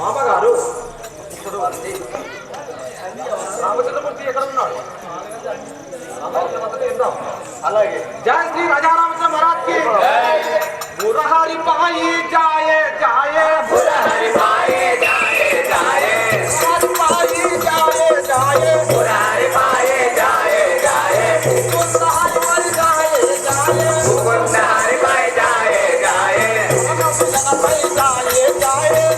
మామగారు ఇప్పుడు రామచంద్రమూర్తి ఎక్కడ ఉన్నాడు అలాగే జయ శ్రీ రాజారామచంద్ర మహారాజ్ కి మురహరి పాయి జాయే జాయే మురహరి పాయే జాయే జాయే పాయి జాయే జాయే কথাই দাঁড়িয়ে যায়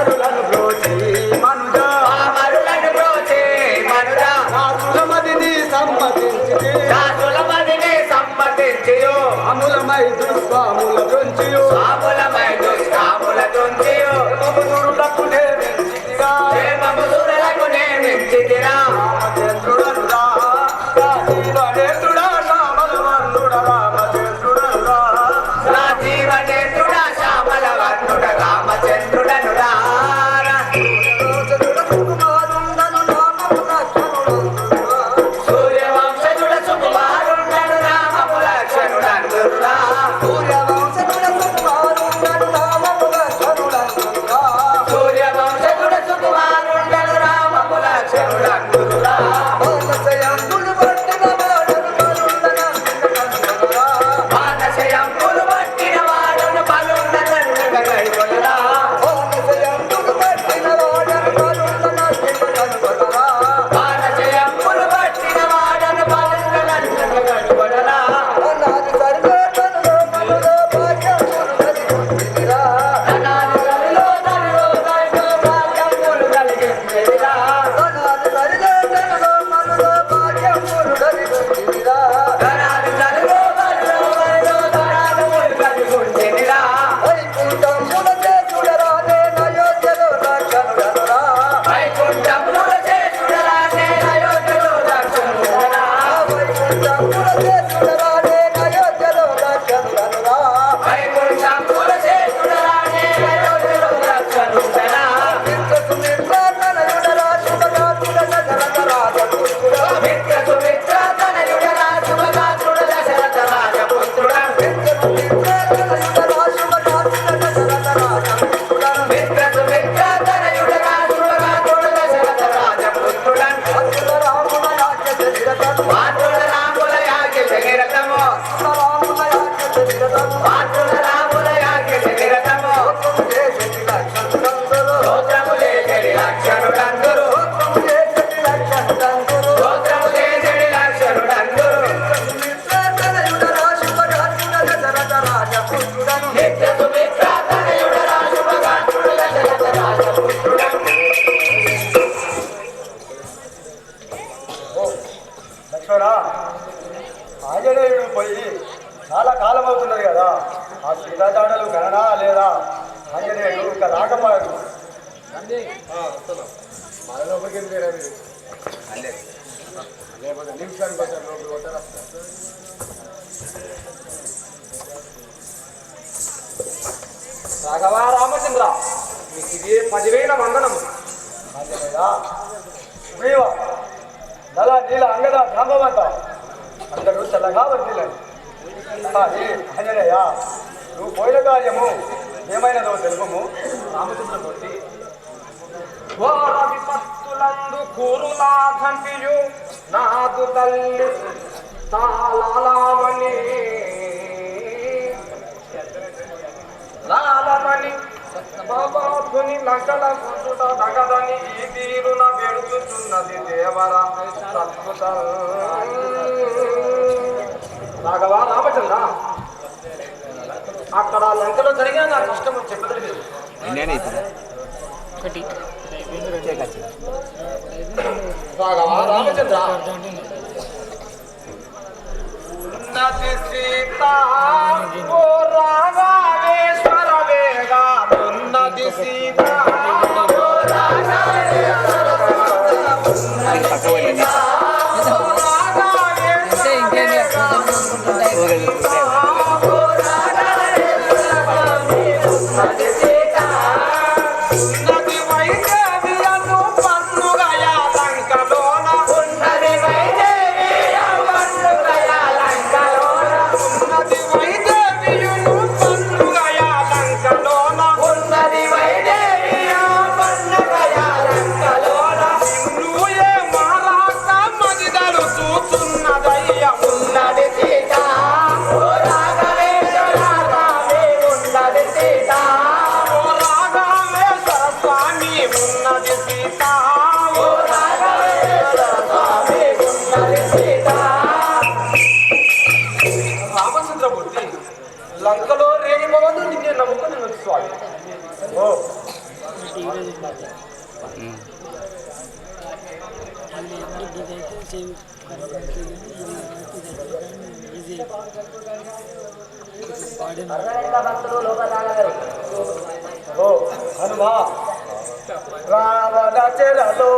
দারুণ లేదా? ఆ సీతాకాండలు గణనా లేదా? అంటే నేను ఇక రాకపోయాడు రాఘవా రామచంద్ర మీకు ఇది పదివేల మందనము అంతేదా నీవ నీల అంగద ధామవంత అందరూ చల్లగా వర్తిల్లండి స్థాయి ఆంజనేయ నువ్వు పోయిన కార్యము ఏమైనదో తెలుపము? రామచంద్రమూర్తి. ఘోర విపత్తులందు నాదు తల్లి తాళమణి లాలమణి బాబాధుని నగల గురుడ నగదని ఈ తీరున పెడుతున్నది దేవరా సత్పుత రాఘవా రామచంద్ర. అక్కడ లంకలో జరిగిన నా కష్టం చెప్పదలేదు ఒకటి. రాఘవ రామచంద్ర. ఉన్నతి సీత రాఘవేశ్వర వేగా ఉన్నతి సీత హనుమా రావణ చెరలో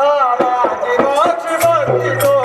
ఆ రాజి మోక్షి మోక్షి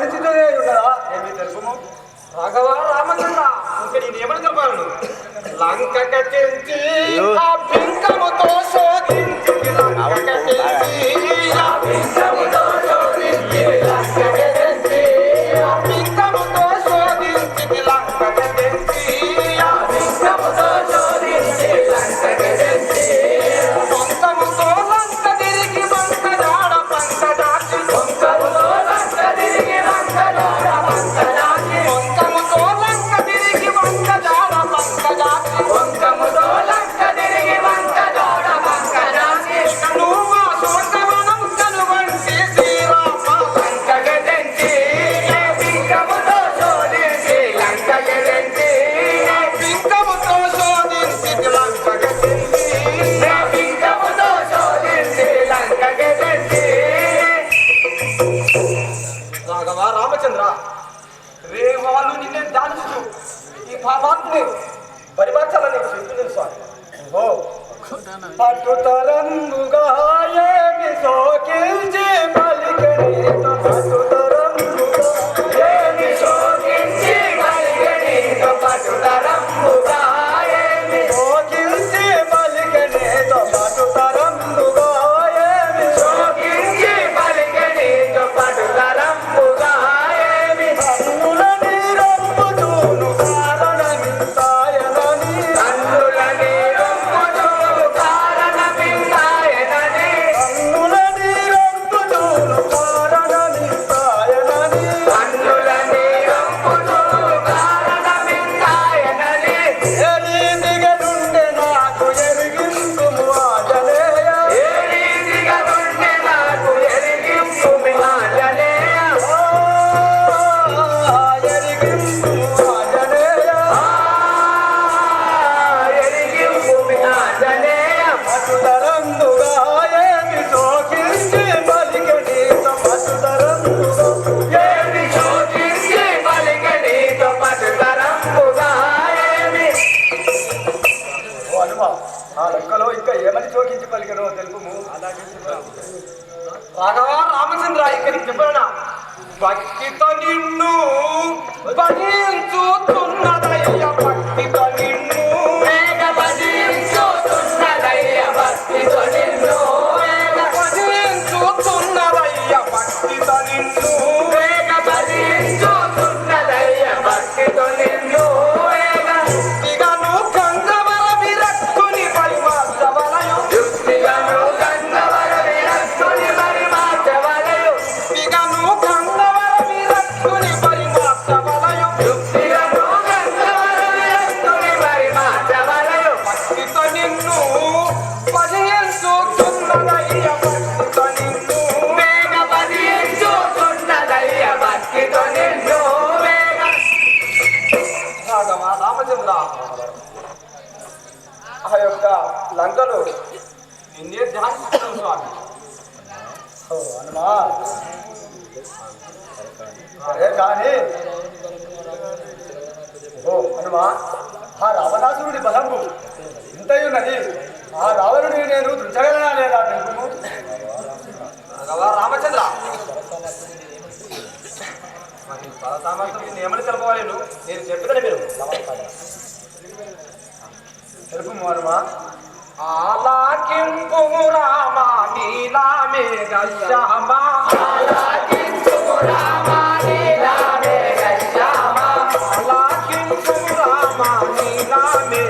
పరిస్థితులు లేదు 民族统。ఆలాకింపు Rama నీలామే గశ్యామా ఆలాకింపు Rama నీలామే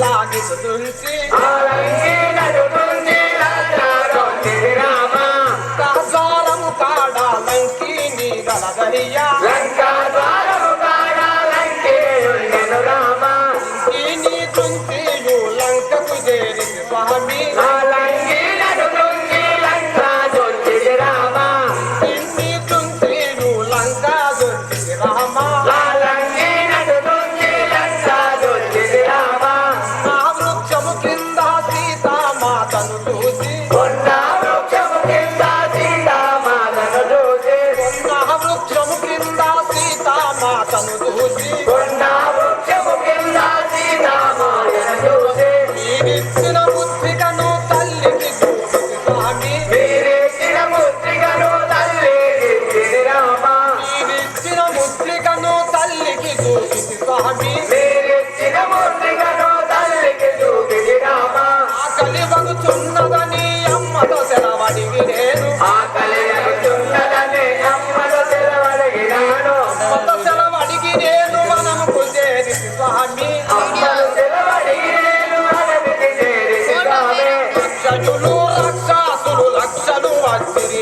lock is a 36.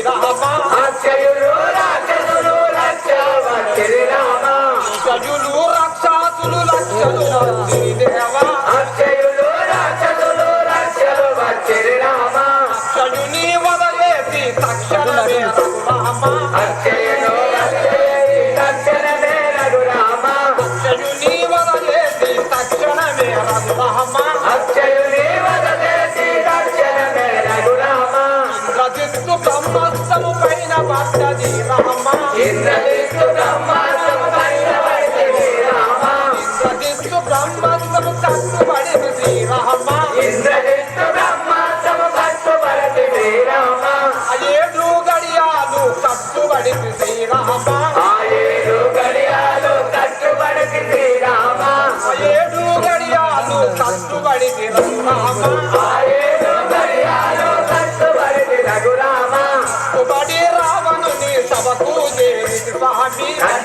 Rama. ఆశ్చర్యులు రాక్షసులు లక్ష వచ్చి బ్రహ్మస్తము పైన పడ్డది రామ ఇంద్రజిత్తు బ్రహ్మస్తము పైన పడ్డది రామ. ఇంద్రజిత్తు బ్రహ్మస్తము ఏడు గడియాలు కట్టుబడింది రామ. Happy.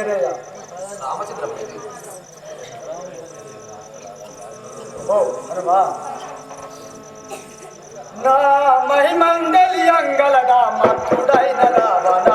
ఆంజనేయ రామచంద్రం నా మహిమంగళి అంగళ రామ రావణ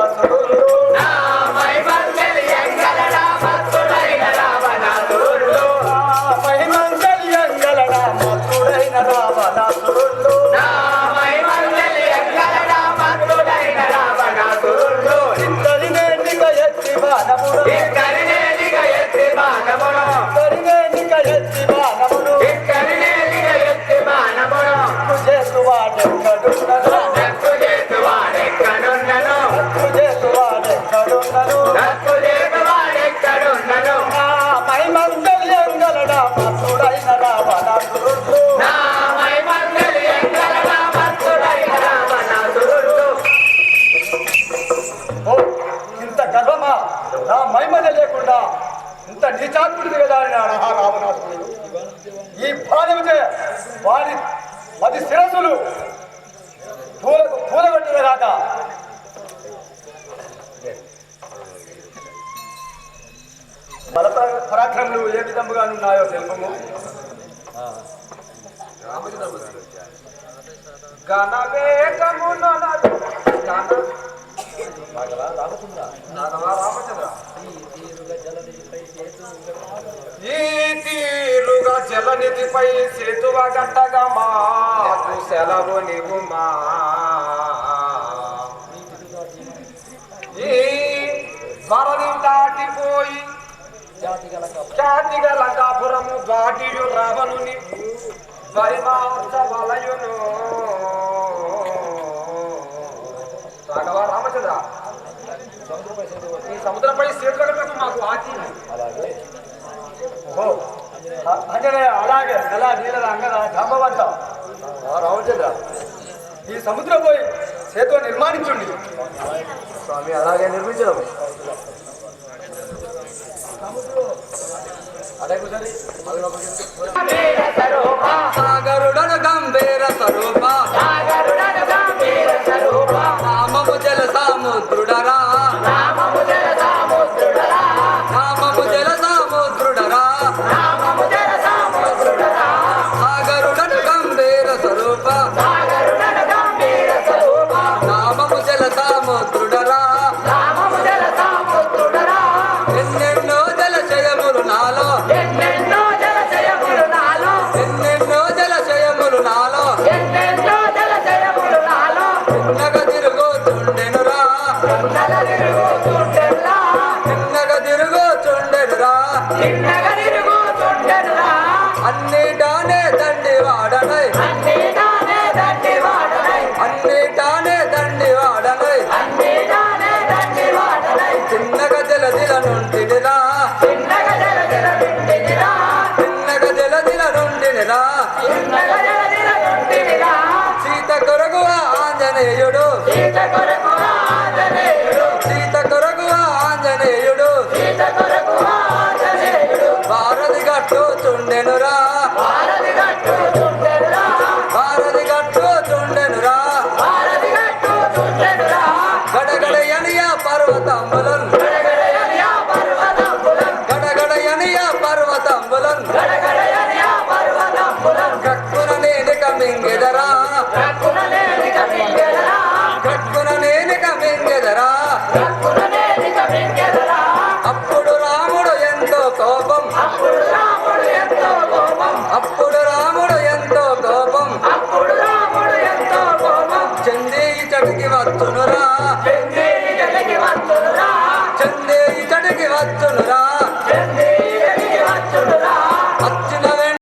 ఇంత గర్వమా? నా మైమన లేకుండా ఇంత నీచాత్ముడిది కదా అని ఈ బాధవితే వారి పది శిరసులు పూలకు పూలగట్టిన కాక బల పరాక్రములు ఏ విధముగా ఉన్నాయో తెలుపము. గణ వేగమున నాగలా తీరుగా జలనిధిపై సేతు ఈ తీరుగా జలనిధిపై సేతువ గట్టగా మాకు సెలవు నీవు మా. ఈ వరది దాటిపోయి ఖ్యాతిగల కాపురము దాటియు రావణుని పరిమాత్సవలయును రాఘవ రామచంద్ర. ఈ సముద్రంపై శీతలకు మాకు ఆకి అలాగే. ఓ అంజనేయ అలాగే ఎలా నీళ్ళ అంగన జాంబవంతం ఈ సముద్రం పోయి సేతు నిర్మాణించండి. స్వామి అలాగే నిర్మించడం. అదే కుదరి గంభీర స్వరూప Yeah. ತುಂಡೆನುರಾ ಭಾರತಿ ಗಟ್ಟು ತುಂಡೆನುರಾ ಗಡಗಡೆಯನಿಯ ಪರ್ವತ ಮಲನ್